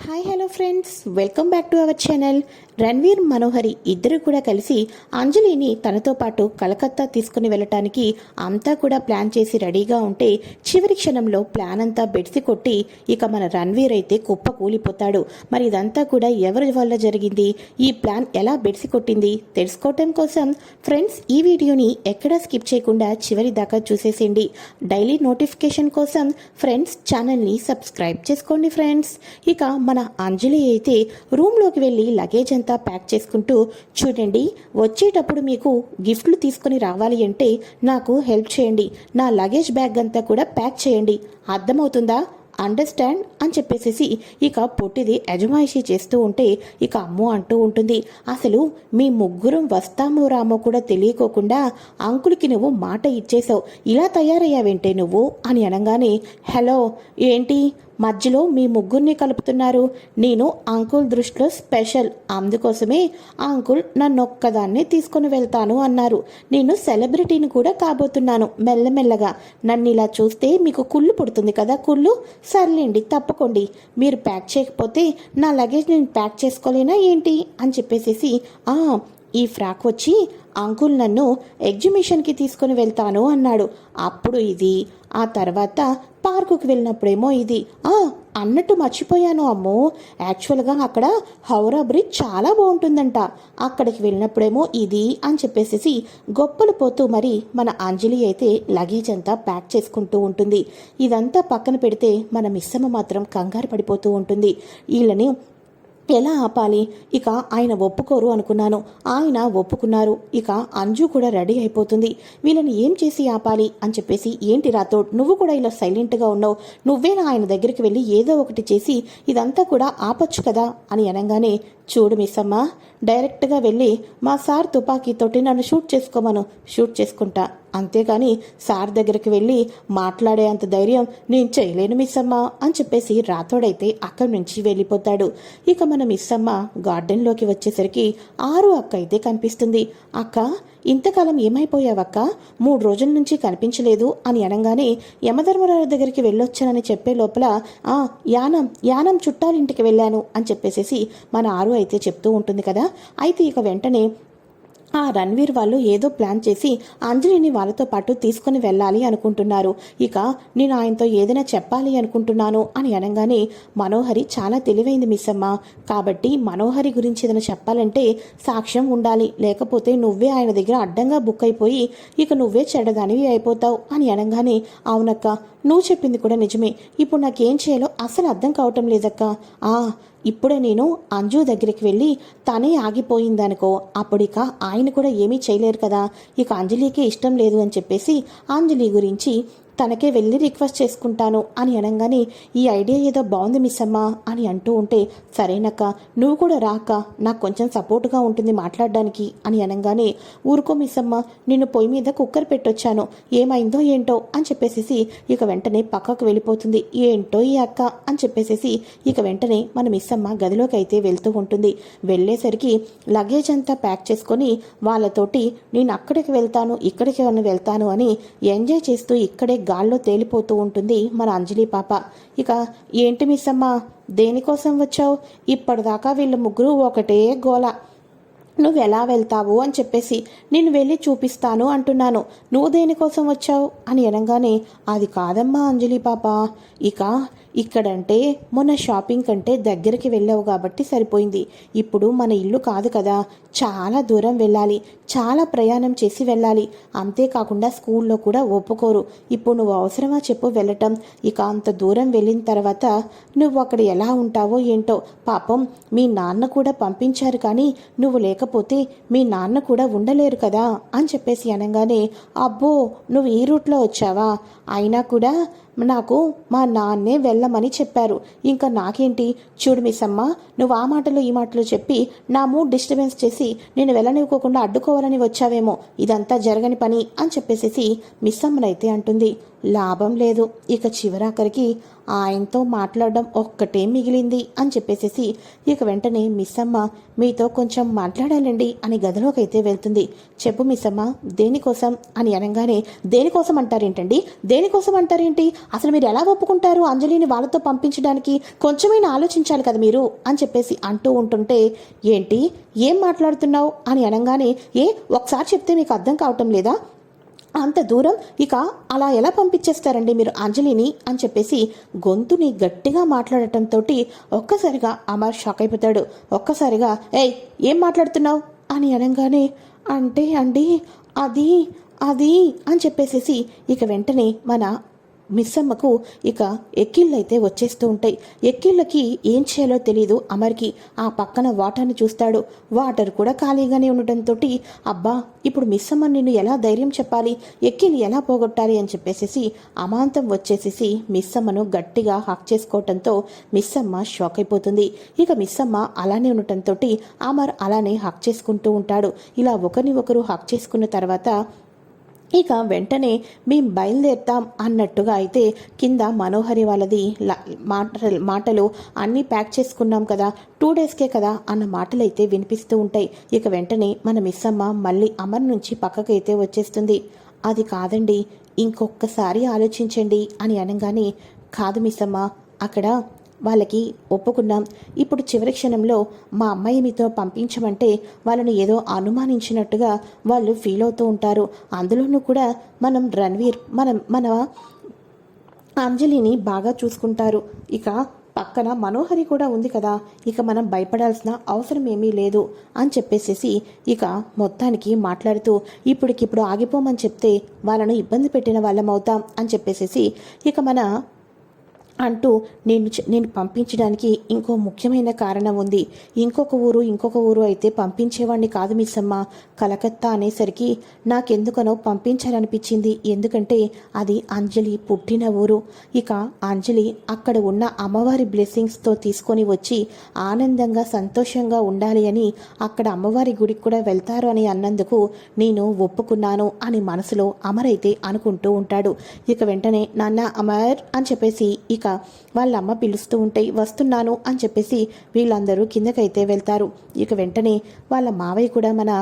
Hi hello friends welcome back to our channel Ranveer Manohari ఇద్దరు కూడా కలిసి అంజలిని తనతో పాటు కలకత్తా తీసుకుని వెళ్ళటానికి అంతా కూడా ప్లాన్ చేసి రెడీగా ఉంటే చివరి క్షణంలో ప్లాన్ అంతా బెడిసి కొట్టి ఇక మన రణ్వీర్ అయితే కుప్ప కూలిపోతాడు. మరి ఇదంతా కూడా ఎవరి వల్ల జరిగింది? ఈ ప్లాన్ ఎలా బెడిసి కొట్టింది? తెలుసుకోవటం కోసం ఫ్రెండ్స్ ఈ వీడియోని ఎక్కడా స్కిప్ చేయకుండా చివరి దాకా చూసేసేయండి. డైలీ నోటిఫికేషన్ కోసం ఫ్రెండ్స్ ఛానల్ని సబ్స్క్రైబ్ చేసుకోండి ఫ్రెండ్స్ ఇక మన అంజలి అయితే రూమ్లోకి వెళ్ళి లగేజ్ అంతా ప్యాక్ చేసుకుంటూ చూడండి వచ్చేటప్పుడు మీకు గిఫ్ట్లు తీసుకొని రావాలి అంటే నాకు హెల్ప్ చేయండి. నా లగేజ్ బ్యాగ్ అంతా కూడా ప్యాక్ చేయండి. అర్థమవుతుందా? అండర్స్టాండ్ అని చెప్పేసేసి ఇక పొట్టిది యజమాయిషి చేస్తూ ఉంటే ఇక అమ్మో అంటూ ఉంటుంది. అసలు మీ ముగ్గురం వస్తామో రామో కూడా తెలియకోకుండా అంకుల్కి నువ్వు మాట ఇచ్చేసావు ఇలా తయారయ్యావేంటే నువ్వు? అని అనగానే హలో ఏంటి? మధ్యలో మీ ముగ్గురిని కలుపుతున్నారు. నేను అంకుల్ దృష్టిలో స్పెషల్. అందుకోసమే ఆ అంకుల్ నన్ను ఒక్కదాన్నే తీసుకొని వెళ్తాను అన్నారు. నేను సెలబ్రిటీని కూడా కాబోతున్నాను మెల్లమెల్లగా. నన్ను ఇలా చూస్తే మీకు కుళ్ళు పుడుతుంది కదా కుళ్ళు? సర్లేండి తప్పకోండి. మీరు ప్యాక్ చేయకపోతే నా లగేజ్ నేను ప్యాక్ చేసుకోలేనా ఏంటి? అని చెప్పేసేసి "ఆ, ఈ ఫ్రాక్ వచ్చి అంకుల్ నన్ను ఎగ్జిబిషన్కి తీసుకుని వెళ్తాను అన్నాడు. అప్పుడు ఇది ఆ తర్వాత పార్కుకు వెళ్ళినప్పుడేమో ఇది. ఆ అన్నట్టు మర్చిపోయాను అమ్మో. యాక్చువల్గా అక్కడ హౌరా బ్రిడ్జ్ చాలా బాగుంటుందంట. అక్కడికి వెళ్ళినప్పుడేమో ఇది అని చెప్పేసేసి గొప్పలు పోతూ మరి మన అంజలి అయితే లగేజ్ అంతా ప్యాక్ చేసుకుంటూ ఉంటుంది. ఇదంతా పక్కన పెడితే మన మిస్సమ్మ మాత్రం కంగారు పడిపోతూ ఉంటుంది. వీళ్ళని ఎలా ఆపాలి? ఇక ఆయన ఒప్పుకోరు అనుకున్నాను. ఆయన ఒప్పుకున్నారు. ఇక అంజు కూడా రెడీ అయిపోతుంది. వీళ్ళని ఏం చేసి ఆపాలి? అని చెప్పేసి ఏంటి రాతో నువ్వు కూడా ఇలా సైలెంట్గా ఉన్నావు. నువ్వేనా ఆయన దగ్గరికి వెళ్ళి ఏదో ఒకటి చేసి ఇదంతా కూడా ఆపొచ్చు కదా? అని అనగానే చూడు మిస్ డైరెక్ట్గా వెళ్ళి మా సార్ తుపాకీతోటి నన్ను షూట్ చేసుకోమను. షూట్ చేసుకుంటా. అంతేగాని సార్ దగ్గరికి వెళ్ళి మాట్లాడే అంత ధైర్యం నేను చేయలేను మిస్ అమ్మ అని చెప్పేసి రాతోడైతే అక్కడి నుంచి వెళ్ళిపోతాడు. ఇక మన మిస్ అమ్మ గార్డెన్లోకి వచ్చేసరికి ఆరు అక్క అయితే కనిపిస్తుంది. అక్క ఇంతకాలం ఏమైపోయావక్క? మూడు రోజుల నుంచి కనిపించలేదు అని అనగానే యమధర్మరాజు దగ్గరికి వెళ్ళొచ్చానని చెప్పే లోపల ఆ యానం యానం చుట్టాలింటికి వెళ్ళాను అని చెప్పేసేసి మన ఆరు అయితే చెప్తూ ఉంటుంది కదా. అయితే ఇక వెంటనే ఆ రణ్వీర్ వాళ్ళు ఏదో ప్లాన్ చేసి అంజలిని వాళ్ళతో పాటు తీసుకుని వెళ్ళాలి అనుకుంటున్నారు. ఇక నేను ఆయనతో ఏదైనా చెప్పాలి అనుకుంటున్నాను అని అనగానే మనోహరి చాలా తెలివైంది మిస్ అమ్మ. కాబట్టి మనోహరి గురించి ఏదైనా చెప్పాలంటే సాక్ష్యం ఉండాలి. లేకపోతే నువ్వే ఆయన దగ్గర అడ్డంగా బుక్ అయిపోయి ఇక నువ్వే చెడ్డదానివి అయిపోతావు అని అనగానే అవునక్క నువ్వు చెప్పింది కూడా నిజమే. ఇప్పుడు నాకేం చేయాలో అసలు అర్థం కావటం లేదక్క. ఆ ఇప్పుడే నేను అంజు దగ్గరికి వెళ్ళి తనే ఆగిపోయిందనుకో అప్పుడిక ఆయన కూడా ఏమీ చేయలేరు కదా. ఇక అంజలికే ఇష్టం లేదు అని చెప్పేసి అంజలి గురించి తనకే వెళ్ళి రిక్వెస్ట్ చేసుకుంటాను అని అనగానే ఈ ఐడియా ఏదో బాగుంది మిస్ అమ్మా అని అంటూ ఉంటే సరేనక్క నువ్వు కూడా రాక నాకు కొంచెం సపోర్ట్గా ఉంటుంది మాట్లాడడానికి అని అనగానే ఊరుకో మిస్ అమ్మ నిన్ను పొయ్యి మీద కుక్కర్ పెట్టొచ్చాను ఏమైందో ఏంటో అని చెప్పేసేసి ఇక వెంటనే పక్కకు వెళ్ళిపోతుంది ఏంటో ఈ అక్క అని చెప్పేసేసి ఇక వెంటనే మన మిస్ అమ్మ గదిలోకి అయితే వెళ్తూ ఉంటుంది. వెళ్ళేసరికి లగేజ్ అంతా ప్యాక్ చేసుకొని వాళ్ళతోటి నేను అక్కడికి వెళ్తాను ఇక్కడికి వెళ్తాను అని ఎంజాయ్ చేస్తూ ఇక్కడే గాల్లో తేలిపోతూ ఉంటుంది మన అంజలి పాప. ఇక ఏంటి మిస్ అమ్మ దేనికోసం వచ్చావు? ఇప్పటిదాకా వీళ్ళ ముగ్గురు ఒకటే గోల. నువ్వు ఎలా వెళ్తావు అని చెప్పేసి నేను వెళ్ళి చూపిస్తాను అంటున్నాను. నువ్వు దేనికోసం వచ్చావు? అని అనగానే అది కాదమ్మా అంజలి పాప ఇక ఇక్కడంటే మొన్న షాపింగ్ కంటే దగ్గరికి వెళ్ళావు కాబట్టి సరిపోయింది. ఇప్పుడు మన ఇల్లు కాదు కదా. చాలా దూరం వెళ్ళాలి. చాలా ప్రయాణం చేసి వెళ్ళాలి. అంతేకాకుండా స్కూల్లో కూడా ఒప్పుకోరు. ఇప్పుడు నువ్వు అవసరమా చెప్పు వెళ్ళటం. ఇక అంత దూరం వెళ్ళిన తర్వాత నువ్వు అక్కడ ఎలా ఉంటావో ఏంటో. పాపం మీ నాన్న కూడా పంపించారు కానీ నువ్వు లేకపోతే మీ నాన్న కూడా ఉండలేరు కదా అని చెప్పేసి అనగానే అబ్బో నువ్వు ఈ రూట్లో వచ్చావా? అయినా కూడా నాకు మా నాన్నే వెళ్ళమని చెప్పారు. ఇంకా నాకేంటి? చూడు మిస్సమ్మ నువ్వు ఆ మాటలు ఈ మాటలు చెప్పి నా మూడ్ డిస్టర్బెన్స్ చేసి నేను వెళ్ళనివ్వకుండా అడ్డుకోవాలని వచ్చావేమో. ఇదంతా జరగని పని అని చెప్పేసేసి మిస్సమ్మనైతే అంటుంది. లాభం లేదు. ఇక చివరాఖరికి ఆయనతో మాట్లాడడం ఒక్కటే మిగిలింది అని చెప్పేసేసి ఇక వెంటనే మిస్ అమ్మ మీతో కొంచెం మాట్లాడాలండి అని గదిలోకైతే వెళ్తుంది. చెప్పు మిస్సమ్మ దేనికోసం? అని అనగానే దేనికోసం అంటారేంటండి? దేనికోసం అంటారేంటి? అసలు మీరు ఎలా ఒప్పుకుంటారు అంజలిని వాళ్ళతో పంపించడానికి? కొంచెమైనా ఆలోచించాలి కదా మీరు? అని చెప్పేసి అంటూ ఉంటుంటే ఏంటి? ఏం మాట్లాడుతున్నావు? అని అనగానే ఏ ఒకసారి చెప్తే మీకు అర్థం కావటం లేదా? అంత దూరం? ఇక అలా ఎలా పంపించేస్తారండి మీరు అంజలిని? అని చెప్పేసి గొంతుని గట్టిగా మాట్లాడటంతో ఒక్కసారిగా అమర్ షాక్ అయిపోతాడు. ఒక్కసారిగా ఏయ్ ఏం మాట్లాడుతున్నావు? అని అనగానే అంటే అండి అది అది అని చెప్పేసేసి ఇక వెంటనే మన మిస్సమ్మకు ఇక ఎక్కిళ్ళైతే వచ్చేస్తూ ఉంటాయి. ఎక్కిళ్ళకి ఏం చేయాలో తెలియదు అమర్కి ఆ పక్కన వాటర్ని చూస్తాడు. వాటర్ కూడా ఖాళీగానే ఉండటంతో అబ్బా ఇప్పుడు మిస్సమ్మ నిన్ను ఎలా ధైర్యం చెప్పాలి? ఎక్కిని ఎలా పోగొట్టాలి అని చెప్పేసేసి అమాంతం వచ్చేసేసి మిస్సమ్మను గట్టిగా హాక్ చేసుకోవటంతో మిస్సమ్మ షాక్ అయిపోతుంది. ఇక మిస్సమ్మ అలానే ఉండటంతో అమర్ అలానే హక్ చేసుకుంటూ ఉంటాడు. ఇలా ఒకరిని ఒకరు హక్ చేసుకున్న తర్వాత ఇక వెంటనే మేం బయలుదేరుతాం అన్నట్టుగా అయితే కింద మనోహరి వాళ్ళది మాట మాటలు అన్నీ ప్యాక్ చేసుకున్నాం కదా టూ డేస్కే కదా అన్న మాటలు అయితే వినిపిస్తూ ఉంటాయి. ఇక వెంటనే మన మిస్సమ్మ మళ్ళీ అమర్ నుంచి పక్కకైతే వచ్చేస్తుంది. అది కాదండి ఇంకొకసారి ఆలోచించండి అని అనగానే కాదు మిస్సమ్మ అక్కడ వాళ్ళకి ఒప్పుకున్నాం ఇప్పుడు చివరి క్షణంలో మా అమ్మాయి మీతో పంపించమంటే వాళ్ళని ఏదో అనుమానించినట్టుగా వాళ్ళు ఫీల్ అవుతూ ఉంటారు. అందులోనూ కూడా మనం రణ్వీర్ మనం మన అంజలిని బాగా చూసుకుంటారు. ఇక పక్కన మనోహరి కూడా ఉంది కదా ఇక మనం భయపడాల్సిన అవసరం ఏమీ లేదు అని చెప్పేసేసి ఇక మొత్తానికి మాట్లాడుతూ ఇప్పటికిప్పుడు ఆగిపోమని చెప్తే వాళ్ళను ఇబ్బంది పెట్టిన వాళ్ళం అవుతాం అని చెప్పేసేసి ఇక మన అంటూ నేను నేను పంపించడానికి ఇంకో ముఖ్యమైన కారణం ఉంది. ఇంకొక ఊరు ఇంకొక ఊరు అయితే పంపించేవాడిని కాదు మిస్సమ్మ. కలకత్తా అనేసరికి నాకెందుకనో పంపించాలనిపించింది. ఎందుకంటే అది అంజలి పుట్టిన ఊరు. ఇక అంజలి అక్కడ ఉన్న అమ్మవారి బ్లెస్సింగ్స్తో తీసుకొని వచ్చి ఆనందంగా సంతోషంగా ఉండాలి అని అక్కడ అమ్మవారి గుడికి కూడా వెళ్తారు అని అన్నందుకు నేను ఒప్పుకున్నాను అని మనసులో అమరైతే అనుకుంటూ ఉంటాడు. ఇక వెంటనే నాన్న అమర్ అని చెప్పేసి ఇక వాళ్ళ అమ్మ పిలుస్తూ ఉంటే వస్తున్నాను అని చెప్పేసి వీళ్ళందరూ కిందకైతే వెళ్తారు. ఇక వెంటనే వాళ్ళ మావయ్య కూడా మన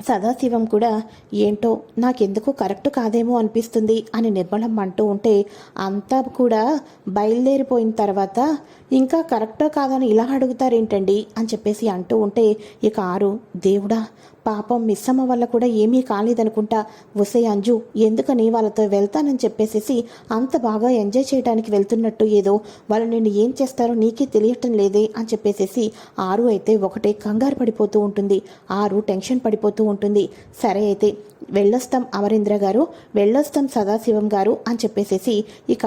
సదాశివం కూడా ఏంటో నాకెందుకు కరెక్ట్ కాదేమో అనిపిస్తుంది అని నిర్మలం అంటూ ఉంటే అంతా కూడా బయలుదేరిపోయిన తర్వాత ఇంకా కరెక్టో కాదని ఇలా అడుగుతారేంటండి? అని చెప్పేసి అంటూ ఉంటే ఇక ఆరు దేవుడా పాపం మిస్సమ్మ వల్ల కూడా ఏమీ కాలేదనుకుంటా వసే అంజు ఎందుకని వాళ్ళతో వెళ్తానని చెప్పేసేసి అంత బాగా ఎంజాయ్ చేయడానికి వెళ్తున్నట్టు ఏదో వాళ్ళు నిన్ను ఏం చేస్తారో నీకే తెలియటం లేదే అని చెప్పేసేసి ఆరు అయితే ఒకటే కంగారు పడిపోతూ ఉంటుంది. ఆరు టెన్షన్ పడిపోతూ ఉంటుంది. సరే అయితే వెళ్ళొస్తాం అమరేంద్ర గారు వెళ్ళొస్తాం సదాశివం గారు అని చెప్పేసేసి ఇక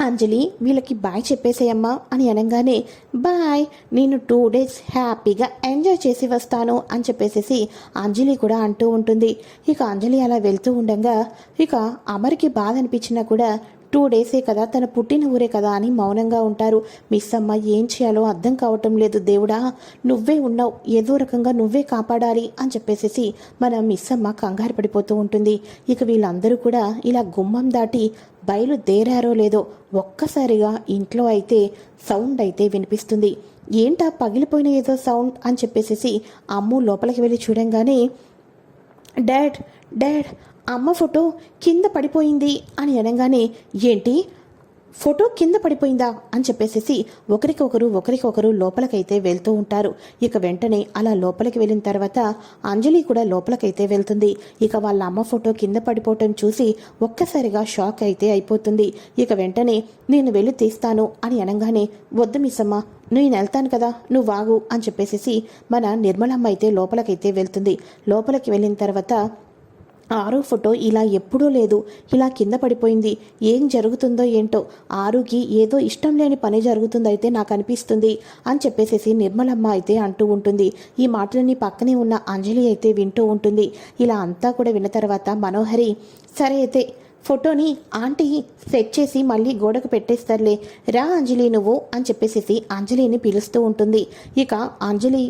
అంజలి వీళ్ళకి బాయ్ చెప్పేసేయమ్మా అని అనగానే బాయ్ నేను టూ డేస్ హ్యాపీగా ఎంజాయ్ చేసి వస్తాను అని చెప్పేసేసి అంజలి కూడా అంటూ ఉంటుంది. ఇక అంజలి అలా వెళ్తూ ఉండగా ఇక అమర్కి బాధ అనిపించినా కూడా టూ డేసే కదా తన పుట్టిన ఊరే కదా అని మౌనంగా ఉంటారు. మిస్ అమ్మ ఏం చేయాలో అర్థం కావటం లేదు దేవుడా. నువ్వే ఉన్నావు ఏదో రకంగా నువ్వే కాపాడాలి అని చెప్పేసేసి మన మిస్ అమ్మ కంగారు పడిపోతూ ఉంటుంది. ఇక వీళ్ళందరూ కూడా ఇలా గుమ్మం దాటి బయలుదేరారో లేదో ఒక్కసారిగా ఇంట్లో అయితే సౌండ్ అయితే వినిపిస్తుంది. ఏంటా పగిలిపోయిన ఏదో సౌండ్ అని చెప్పేసేసి అమ్ము లోపలికి వెళ్ళి చూడంగానే డాడ్ డాడ్ అమ్మ ఫోటో కింద పడిపోయింది అని అనగానే ఏంటి? ఫోటో కింద పడిపోయిందా? అని చెప్పేసేసి ఒకరికొకరు ఒకరికొకరు లోపలికైతే వెళ్తూ ఉంటారు. ఇక వెంటనే అలా లోపలికి వెళ్ళిన తర్వాత అంజలి కూడా లోపలికైతే వెళ్తుంది. ఇక వాళ్ళ అమ్మ ఫోటో కింద పడిపోవటం చూసి ఒక్కసారిగా షాక్ అయితే అయిపోతుంది. ఇక వెంటనే నేను వెళ్ళి తీస్తాను అని అనగానే వద్దు మిస్సమ్మ నేను వెళ్తాను కదా నువ్వు వాగు అని చెప్పేసేసి మన నిర్మలమ్మ అయితే లోపలికైతే వెళ్తుంది. లోపలికి వెళ్ళిన తర్వాత ఆరు ఫోటో ఇలా ఎప్పుడూ లేదు. ఇలా కింద పడిపోయింది. ఏం జరుగుతుందో ఏంటో. ఆరుకి ఏదో ఇష్టం లేని పని జరుగుతుందైతే నాకు అనిపిస్తుంది అని చెప్పేసేసి నిర్మలమ్మ అయితే అంటూ ఉంటుంది. ఈ మాటలని పక్కనే ఉన్న అంజలి అయితే వింటూ ఉంటుంది. ఇలా అంతా కూడా విన్న తర్వాత మనోహరి సరే అయితే ఫోటోని ఆంటీ సెట్ చేసి మళ్ళీ గోడకు పెట్టేస్తారులే. రా అంజలి నువ్వు అని చెప్పేసేసి అంజలిని పిలుస్తూ ఉంటుంది. ఇక అంజలి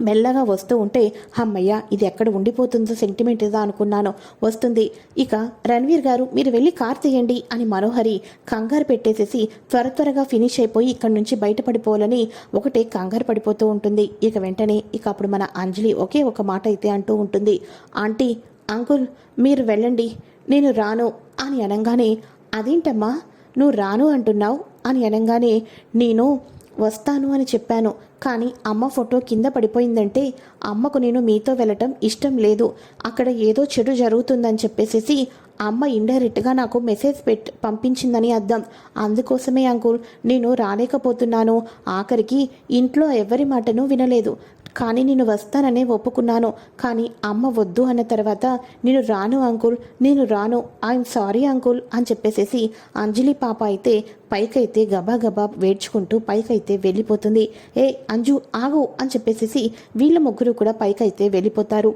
మెల్లగా వస్తూ ఉంటే అమ్మయ్య ఇది ఎక్కడ ఉండిపోతుందో సెంటిమెంట్ ఇదా అనుకున్నాను. వస్తుంది. ఇక రణ్వీర్ గారు మీరు వెళ్ళి కార్ తీయండి అని మనోహరి కంగారు పెట్టేసేసి త్వర త్వరగా ఫినిష్ అయిపోయి ఇక్కడి నుంచి బయటపడిపోవాలని ఒకటే కంగారు పడిపోతూ ఉంటుంది. ఇక వెంటనే ఇక అప్పుడు మన అంజలి ఒకే ఒక మాట అయితే అంటూ ఉంటుంది. ఆంటీ అంకుల్ మీరు వెళ్ళండి. నేను రాను అని అనగానే అదేంటమ్మా? నువ్వు రాను అంటున్నావు అని అనగానే నేను వస్తాను అని చెప్పాను. కానీ అమ్మ ఫోటో కింద పడిపోయిందంటే అమ్మకు నేను మీతో వెళ్ళటం ఇష్టం లేదు. అక్కడ ఏదో చెడు జరుగుతుందని చెప్పేసేసి అమ్మ ఇండైరెక్ట్గా నాకు మెసేజ్ పెట్ పంపించిందని అర్థం. అందుకోసమే అంకుల్ నేను రాలేకపోతున్నాను. ఆఖరికి ఇంట్లో ఎవరి మాటను వినలేదు. కానీ నేను వస్తాననే ఒప్పుకున్నాను. కానీ అమ్మ వద్దు అన్న తర్వాత నేను రాను అంకుల్ నేను రాను ఐఎమ్ సారీ అంకుల్ అని చెప్పేసేసి అంజలి పాప అయితే పైకైతే గబాగబా వేడ్చుకుంటూ పైకైతే వెళ్ళిపోతుంది. ఏ అంజు ఆగు అని చెప్పేసేసి వీళ్ళ ముగ్గురు కూడా పైకైతే వెళ్ళిపోతారు.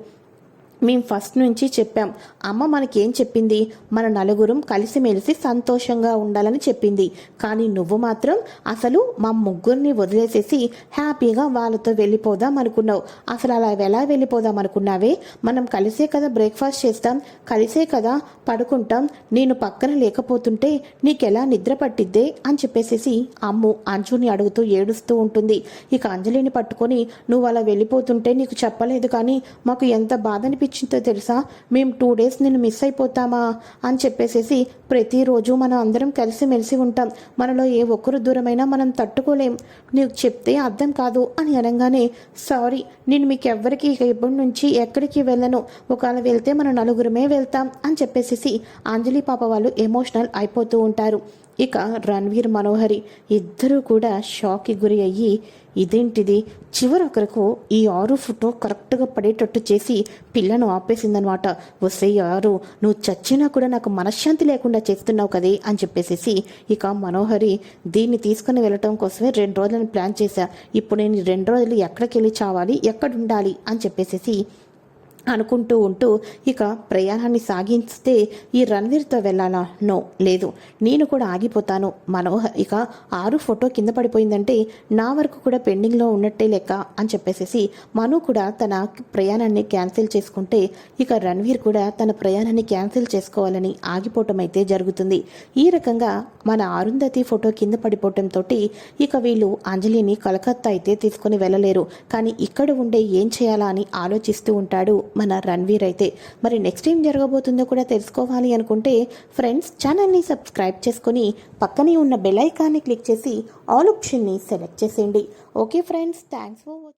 మేం ఫస్ట్ నుంచి చెప్పాం అమ్మ మనకేం చెప్పింది? మన నలుగురం కలిసిమెలిసి సంతోషంగా ఉండాలని చెప్పింది. కానీ నువ్వు మాత్రం అసలు మా ముగ్గురిని వదిలేసేసి హ్యాపీగా వాళ్ళతో వెళ్ళిపోదాం అనుకున్నావు. అసలు అలా ఎలా వెళ్ళిపోదాం అనుకున్నావే? మనం కలిసే కదా బ్రేక్ఫాస్ట్ చేస్తాం కలిసే కదా పడుకుంటాం. నేను పక్కన లేకపోతుంటే నీకెలా నిద్ర పట్టిద్దే? అని చెప్పేసేసి అమ్ము అంజుని అడుగుతూ ఏడుస్తూ ఉంటుంది. ఇక అంజలిని పట్టుకొని నువ్వు అలా వెళ్ళిపోతుంటే నీకు చెప్పలేదు కానీ మాకు ఎంత బాధ అనిపించిందో తెలుసా? మేము టూ డేస్ నేను మిస్ అయిపోతామా? అని చెప్పేసేసి ప్రతిరోజు మనం అందరం కలిసిమెలిసి ఉంటాం. మనలో ఏ ఒక్కరు దూరమైనా మనం తట్టుకోలేం. నీకు చెప్తే అర్థం కాదు అని అనగానే సారీ నేను మీకు ఎవ్వరికి ఇక ఇప్పటి నుంచి ఎక్కడికి వెళ్ళను. ఒకవేళ వెళ్తే మనం నలుగురమే వెళ్తాం. అని చెప్పేసేసి అంజలి పాప వాళ్ళు ఎమోషనల్ అయిపోతూ ఉంటారు. ఇక రణ్వీర్ మనోహరి ఇద్దరూ కూడా షాక్కి గురి అయ్యి ఇదేంటిది? చివరొకరకు ఈ ఆరు ఫోటో కరెక్ట్గా పడేటట్టు చేసి పిల్లను ఆపేసిందనమాట. వస్తే ఆరు నువ్వు చచ్చినా కూడా నాకు మనశ్శాంతి లేకుండా చేస్తున్నావు కదే అని చెప్పేసేసి ఇక మనోహరి దీన్ని తీసుకుని వెళ్ళటం కోసమే రెండు రోజులను ప్లాన్ చేశా. ఇప్పుడు నేను రెండు రోజులు ఎక్కడికి వెళ్ళి చావాలి ఎక్కడ ఉండాలి అని చెప్పేసేసి అనుకుంటూ ఉంటూ ఇక ప్రయాణాన్ని సాగిస్తే ఈ రణ్వీర్తో వెళ్ళాలా? నో లేదు. నేను కూడా ఆగిపోతాను. మనోహర్ ఇక ఆరు ఫోటో కింద పడిపోయిందంటే నా వరకు కూడా పెండింగ్లో ఉన్నట్టే లెక్క అని చెప్పేసేసి మను కూడా తన ప్రయాణాన్ని క్యాన్సిల్ చేసుకుంటే ఇక రణవీర్ కూడా తన ప్రయాణాన్ని క్యాన్సిల్ చేసుకోవాలని ఆగిపోవటం అయితే జరుగుతుంది. ఈ రకంగా మన అరుంధతి ఫోటో కింద పడిపోవటంతో ఇక వీళ్ళు అంజలిని కలకత్తా అయితే తీసుకుని వెళ్ళలేరు. కానీ ఇక్కడ ఉండే ఏం చేయాలా అని ఆలోచిస్తూ ఉంటాడు మన రణ్వీర్ అయితే. మరి నెక్స్ట్ ఏం జరగబోతుందో కూడా తెలుసుకోవాలి అనుకుంటే ఫ్రెండ్స్ ఛానల్ని సబ్స్క్రైబ్ చేసుకొని పక్కనే ఉన్న బెల్ ఐకాన్ని క్లిక్ చేసి ఆల్ ఆప్షన్ని సెలెక్ట్ చేసేయండి. Okay friends thanks for watching